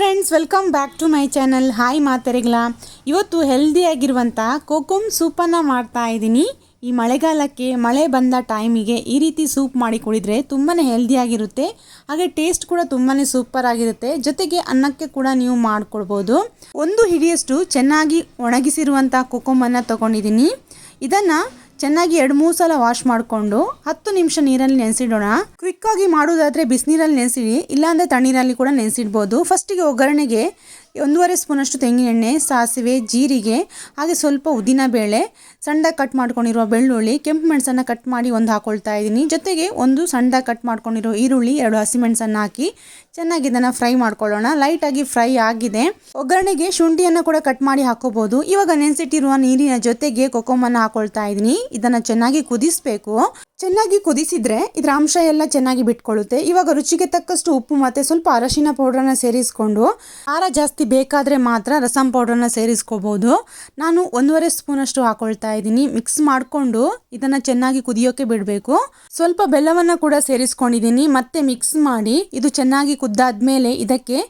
Friends welcome back to my channel hi ಮಾತರೆಗಳ ಇವತ್ತು ಹೆಲ್ದಿಯಾಗಿರುವಂಥ ಕೋಕುಮ್ ಸೂಪನ್ನು ಮಾಡ್ತಾ ಇದ್ದೀನಿ. ಈ ಮಳೆಗಾಲಕ್ಕೆ ಮಳೆ ಬಂದ ಟೈಮಿಗೆ ಈ ರೀತಿ ಸೂಪ್ ಮಾಡಿ ಕುಡಿದ್ರೆ ತುಂಬಾ ಹೆಲ್ದಿಯಾಗಿರುತ್ತೆ ಹಾಗೆ ಟೇಸ್ಟ್ ಕೂಡ ತುಂಬಾ ಸೂಪರ್ ಆಗಿರುತ್ತೆ. ಜೊತೆಗೆ ಅನ್ನಕ್ಕೆ ಕೂಡ ನೀವು ಮಾಡ್ಕೊಳ್ಬೋದು. ಒಂದು ಹಿಡಿಯಷ್ಟು ಚೆನ್ನಾಗಿ ಒಣಗಿಸಿರುವಂಥ ಕೊಕೊಮನ್ನು ತಗೊಂಡಿದ್ದೀನಿ. ಇದನ್ನು ಚೆನ್ನಾಗಿ ಎರಡು ಮೂರು ಸಲ ವಾಶ್ ಮಾಡಿಕೊಂಡು ಹತ್ತು ನಿಮಿಷ ನೀರಲ್ಲಿ ನೆನೆಸಿಡೋಣ. ಕ್ವಿಕ್ ಆಗಿ ಮಾಡೋದಾದ್ರೆ ಬಿಸಿನೀರಲ್ಲಿ ನೆನೆಸಿಡಿ, ಇಲ್ಲಾಂದರೆ ತಣ್ಣೀರಲ್ಲಿ ಕೂಡ ನೆನೆಸಿಡ್ಬೋದು. ಫಸ್ಟಿಗೆ ಒಗ್ಗರಣೆಗೆ ಒಂದೂವರೆ ಸ್ಪೂನಷ್ಟು ತೆಂಗಿನ ಎಣ್ಣೆ ಸಾಸಿವೆ, ಜೀರಿಗೆ, ಹಾಗೆ ಸ್ವಲ್ಪ ಉದ್ದಿನ ಬೇಳೆ, ಸಣ್ಣದಾಗಿ ಕಟ್ ಮಾಡ್ಕೊಂಡಿರೋ ಬೆಳ್ಳುಳ್ಳಿ, ಕೆಂಪು ಮೆಣಸನ್ನು ಕಟ್ ಮಾಡಿ ಒಂದು ಹಾಕ್ಕೊಳ್ತಾ ಇದ್ದೀನಿ. ಜೊತೆಗೆ ಒಂದು ಸಣ್ಣದಾಗಿ ಕಟ್ ಮಾಡ್ಕೊಂಡಿರೋ ಈರುಳ್ಳಿ, ಎರಡು ಹಸಿಮೆಣಸನ್ನು ಹಾಕಿ ಚೆನ್ನಾಗಿ ಇದನ್ನು ಫ್ರೈ ಮಾಡ್ಕೊಳ್ಳೋಣ. ಲೈಟಾಗಿ ಫ್ರೈ ಆಗಿದೆ. ಒಗ್ಗರಣೆಗೆ ಶುಂಠಿಯನ್ನು ಕೂಡ ಕಟ್ ಮಾಡಿ ಹಾಕೋಬೋದು. ಇವಾಗ ನೆನೆಸಿಟ್ಟಿರುವ ನೀರಿನ ಜೊತೆಗೆ ಕೊಕೊಮನ್ನು ಹಾಕ್ಕೊಳ್ತಾ ಇದ್ದೀನಿ. ಇದನ್ನು ಚೆನ್ನಾಗಿ ಕುದಿಸ್ಬೇಕು. ಚೆನ್ನಾಗಿ ಕುದಿಸಿದ್ರೆ ಇದರ ಅಂಶ ಎಲ್ಲ ಚೆನ್ನಾಗಿ ಬಿಟ್ಕೊಳ್ಳುತ್ತೆ. ಇವಾಗ ರುಚಿಗೆ ತಕ್ಕಷ್ಟು ಉಪ್ಪು ಮತ್ತೆ ಸ್ವಲ್ಪ ಅರಶಿನ ಪೌಡ್ರನ್ನ ಸೇರಿಸ್ಕೊಂಡು, ಖಾರ ಜಾಸ್ತಿ ಬೇಕಾದ್ರೆ ಮಾತ್ರ ರಸಂ ಪೌಡ್ರನ್ನ ಸೇರಿಸ್ಕೋಬಹುದು ನಾನು ಒಂದೂವರೆ ಸ್ಪೂನಷ್ಟು ಹಾಕೊಳ್ತಾ ಇದ್ದೀನಿ. ಮಿಕ್ಸ್ ಮಾಡಿಕೊಂಡು ಇದನ್ನ ಚೆನ್ನಾಗಿ ಕುದಿಯೋಕೆ ಬಿಡಬೇಕು. ಸ್ವಲ್ಪ ಬೆಲ್ಲವನ್ನು ಕೂಡ ಸೇರಿಸ್ಕೊಂಡಿದ್ದೀನಿ. ಮತ್ತೆ ಮಿಕ್ಸ್ ಮಾಡಿ ಇದು ಚೆನ್ನಾಗಿ ಕುದ್ದಾದ್ಮೇಲೆ ಇದಕ್ಕೆ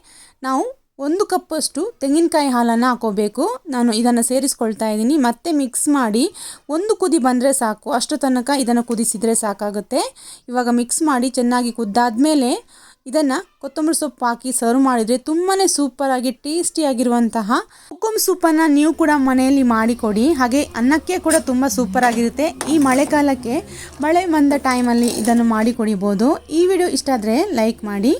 ನಾವು ಒಂದು ಕಪ್ಪಷ್ಟು ತೆಂಗಿನಕಾಯಿ ಹಾಲನ್ನು ಹಾಕೋಬೇಕು. ನಾನು ಇದನ್ನು ಸೇರಿಸ್ಕೊಳ್ತಾ ಇದ್ದೀನಿ. ಮತ್ತೆ ಮಿಕ್ಸ್ ಮಾಡಿ ಒಂದು ಕುದಿ ಬಂದರೆ ಸಾಕು. ಅಷ್ಟು ತನಕ ಇದನ್ನು ಕುದಿಸಿದರೆ ಸಾಕಾಗುತ್ತೆ. ಇವಾಗ ಮಿಕ್ಸ್ ಮಾಡಿ ಚೆನ್ನಾಗಿ ಕುದ್ದಾದ್ಮೇಲೆ ಇದನ್ನು ಕೊತ್ತಂಬರಿ ಸೊಪ್ಪು ಹಾಕಿ ಸರ್ವ್ ಮಾಡಿದರೆ ತುಂಬಾ ಸೂಪರಾಗಿ ಟೇಸ್ಟಿಯಾಗಿರುವಂತಹ ಹುಕುಮ್ ಸೂಪನ್ನು ನೀವು ಕೂಡ ಮನೆಯಲ್ಲಿ ಮಾಡಿಕೊಡಿ. ಹಾಗೆ ಅನ್ನಕ್ಕೆ ಕೂಡ ತುಂಬ ಸೂಪರಾಗಿರುತ್ತೆ ಈ ಮಳೆಗಾಲಕ್ಕೆ ಮಳೆ ಬಂದ ಟೈಮಲ್ಲಿ ಇದನ್ನು ಮಾಡಿಕೊಡಿಬೋದು. ಈ ವಿಡಿಯೋ ಇಷ್ಟ ಆದರೆ ಲೈಕ್ ಮಾಡಿ.